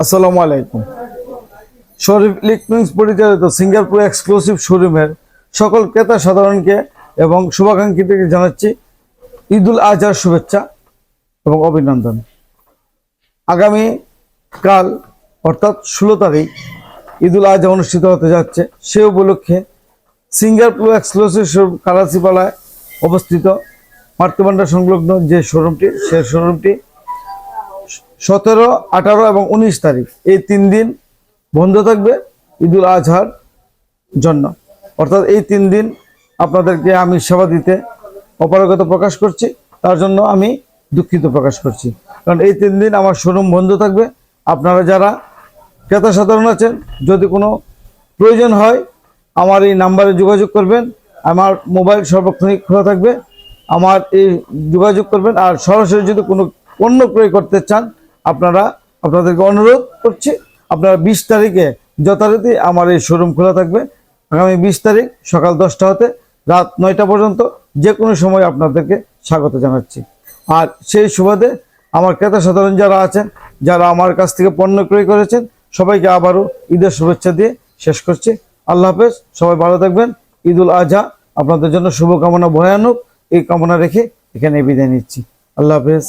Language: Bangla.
আসসালামু আলাইকুম। শরীফ ইলেকট্রনিক্স পরিচালিত সিঙ্গাপুর এক্সক্লুসিভ শোরুমের সকল ক্রেতা সাধারণকে এবং শুভাকাঙ্ক্ষীদেরকে জানাচ্ছি ঈদুল আজহার শুভেচ্ছা এবং অভিনন্দন। আগামী কাল, অর্থাৎ ষোলো তারিখ ঈদুল আজহা অনুষ্ঠিত হতে যাচ্ছে। সে উপলক্ষে সিঙ্গাপুর এক্সক্লুসিভ শোরুম কারাচিপালায় অবস্থিত মাতৃভান্ডার সংলগ্ন যে শোরুমটি সে শোরুমটি সতেরো, আঠারো এবং উনিশ তারিখ। এই তিন দিন বন্ধ থাকবে ঈদুল আজহার জন্য। অর্থাৎ এই তিন দিন আপনাদেরকে আমি সেবা দিতে অপারগতা প্রকাশ করছি। তার জন্য আমি দুঃখিত প্রকাশ করছি। কারণ এই তিন দিন আমার শোরুম বন্ধ থাকবে। আপনারা যারা ক্রেতা সাধারণ আছেন, যদি কোনো প্রয়োজন হয়, আমার এই নাম্বারে যোগাযোগ করবেন। আমার মোবাইল সর্বক্ষণিক খোলা থাকবে। আমার এই যোগাযোগ করবেন। আর সরাসরি যদি কোনো পণ্য ক্রয় করতে চান, আপনারা, আপনাদেরকে অনুরোধ করছি, আপনারা বিশ তারিখে যথারীতি আমার এই শোরুম খোলা থাকবে। আগামী বিশ তারিখ সকাল দশটা হতে রাত নয়টা পর্যন্ত যে কোনো সময় আপনাদেরকে স্বাগত জানাচ্ছি। আর সেই সুবাদে আমার ক্রেতা সাধারণ যারা আছেন, যারা আমার কাছ থেকে পণ্য ক্রয় করেছেন, সবাইকে আবারও ঈদের শুভেচ্ছা দিয়ে শেষ করছি। আল্লাহ হাফেজ, সবাই ভালো থাকবেন। ঈদুল আজহা, আপনাদের জন্য শুভকামনা ভয়ানক। এই কামনা রেখে এখানে বিদায় নিচ্ছি। আল্লাহ হাফেজ।